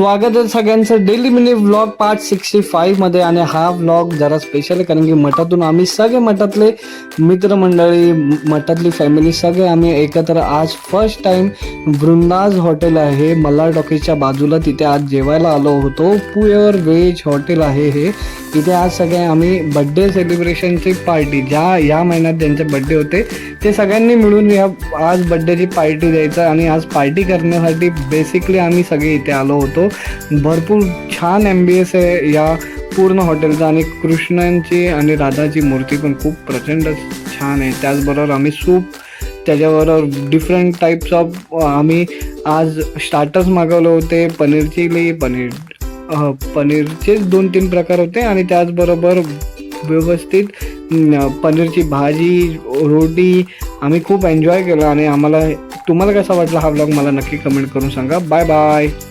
स्वागत आहे सगळ्यांचं. Daily mini vlog part sixty फाईव्हमध्ये. आणि हा व्लॉग जरा स्पेशल आहे कारण की मठातून आम्ही सगळे मठातले मित्रमंडळी मठातली फॅमिली सगळे आम्ही एकत्र आज फर्स्ट टाईम वृंदाज हॉटेल आहे. मल्हार टॉकीजच्या बाजूला तिथे आज जेवायला आलो होतो. प्युअर व्हेज हॉटेल आहे हे. तिथे आज सगळे आम्ही बड्डे सेलिब्रेशनची पार्टी ज्या या महिन्यात ज्यांचे बड्डे होते ते सगळ्यांनी मिळून या आज बड्डेची पार्टी द्यायचं आणि आज पार्टी करण्यासाठी बेसिकली आम्ही सगळे इथे आलो होतो. भरपूर छान एम बी एस आहे. या पूर्ण हॉटेलचा आणि कृष्णांची आणि राधाची मूर्ती पण खूप प्रचंड छान आहे. त्याचबरोबर आम्ही सूप त्याच्याबरोबर डिफरंट टाईप्स ऑफ आम्ही आज स्टार्टर्स मागवले होते. पनीर चिली पनीर पनीरचेच पनीरचे दोन तीन प्रकार होते आणि त्याचबरोबर व्यवस्थित पनीरची भाजी रोटी आम्ही खूप एन्जॉय केलं आणि आम्हाला तुम्हाला कसा वाटला हा ब्लॉग मला नक्की कमेंट करून सांगा. Bye bye